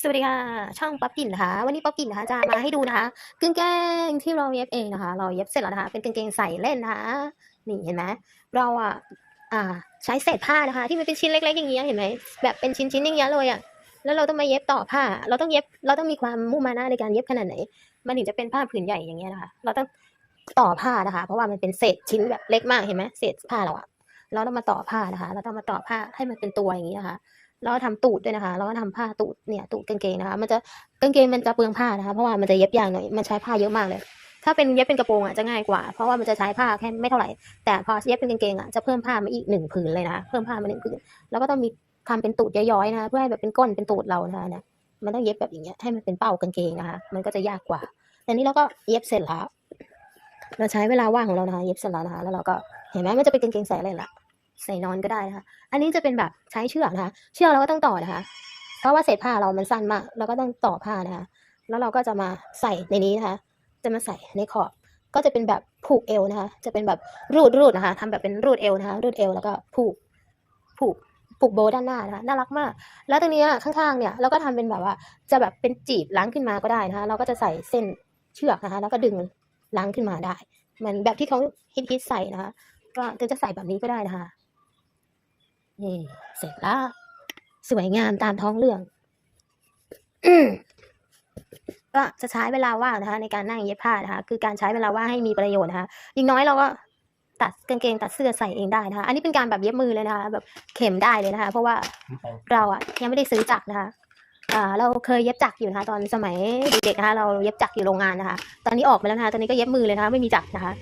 สวัสดีค่ะช่องป๊อปปิ่นนะคะ วันนี้ป๊อปปิ่นนะคะจะมาให้ดูนะคะกางเกงที่เราเย็บเองนะคะ เราเย็บเสร็จแล้วนะคะ เป็นกางเกงใส่เล่นนะคะนี่เห็นไหมเราอะอ่าใช้เศษผ้านะคะ ที่มันเป็นชิ้นเล็กๆอย่างเงี้ยเห็นไหมแบบเป็นชิ้นๆอย่างเงี้ยเลยอะแล้วเราต้องมาเย็บต่อผ้า เราต้องเย็บเราต้องมีความมุ่งมานะในการเย็บขนาดไหน มันถึงจะเป็นผ้าผืนใหญ่อย่างเงี้ยนะคะ เราต้องต่อผ้านะคะ เพราะว่ามันเป็นเศษชิ้นแบบเล็กมากเห็นไหมเศษผ้าเราอะเราต้องมาต่อผ้านะคะ เราต้องมาต่อผ้าให้มันเป็นตัวอย่างนี้นะคะ แล้วก็ทำตูดด้วยนะคะ แล้วก็ทำผ้าตูดเนี่ยตูดกางเกงนะคะ มันจะกางเกงมันจะเปลืองผ้านะคะ เพราะว่ามันจะเย็บยากหน่อย มันใช้ผ้าเยอะมากเลย ถ้าเป็นเย็บเป็นกระโปรงอะจะง่ายกว่า เพราะว่ามันจะใช้ผ้าแค่ไม่เท่าไหร่ แต่พอเย็บเป็นกางเกงอะจะเพิ่มผ้ามาอีกหนึ่งผืนเลยนะคะ เพิ่มผ้ามาหนึ่งผืน แล้วก็ต้องมีทำเป็นตูดย้อยๆนะคะเพื่อให้แบบเป็นก้นเป็นตูดเรานะคะเนี่ย มันต้องเย็บแบบอย่างเงี้ยให้มันเป็นเป้ากางเกงนะคะ มันก็จะยากกว่าแต่นี้เราก็เย็บเสร็จแล้ว เราใช้เวลาว่างของเรานะคะ เย็บเสร็จแล้วนะคะ แล้วเราก็เห็นไหมมันจะเป็นกางเกงใส่อะไรละ ใส่นอนก็ได้นะคะ อันนี้จะเป็นแบบใช้เชือกนะคะ เชือกเราก็ต้องต่อนะคะ เพราะว่าเศษผ้าเรามันสั้นมาก เราก็ต้องต่อผ้านะคะ แล้วเราก็จะมาใส่ในนี้นะคะ จะมาใส่ในขอบ ก็จะเป็นแบบผูกเอวนะคะ จะเป็นแบบรูดรูดนะคะทำแบบเป็นรูดเอวนะคะ รูดเอวแล้วก็ผูก ผูก ผูกโบว์ด้านหน้านะคะ น่ารักมาก แล้วตรงนี้ข้างๆ เนี่ย เราก็ทำเป็นแบบว่า จะแบบเป็นจีบล้างขึ้นมาก็ได้นะคะ เราก็จะใส่เส้นเชือกนะคะ แล้วก็ดึงล้างขึ้นมาได้ เหมือนแบบที่เขาฮิตๆใส่นะคะ ก็จะใส่แบบนี้ก็ได้นะคะ นี่เสร็จแล้ว สวยงามตามท้องเรื่องก็จะใช้เวลาว่างนะคะ ในการนั่งเย็บผ้านะคะ คือการใช้เวลาว่างให้มีประโยชน์นะคะอย่งน้อยเราก็ตัดกางเกงตัดเสื้อใส่เองได้นะคะ อันนี้เป็นการแบบเย็บมือเลยนะคะ แบบเข็มได้เลยนะคะ เพราะว่าเราอะยังไม่ได้ซื้อจักรนะคะเราเคยเย็บจักรอยู่นะคะ ตอนสมัยเด็กๆนะคะ เราเย็บจักรอยู่โรงงานนะคะ ตอนนี้ออกมาแล้วนะคะ ตอนนี้ก็เย็บมือเลยนะคะ ไม่มีจักรนะคะ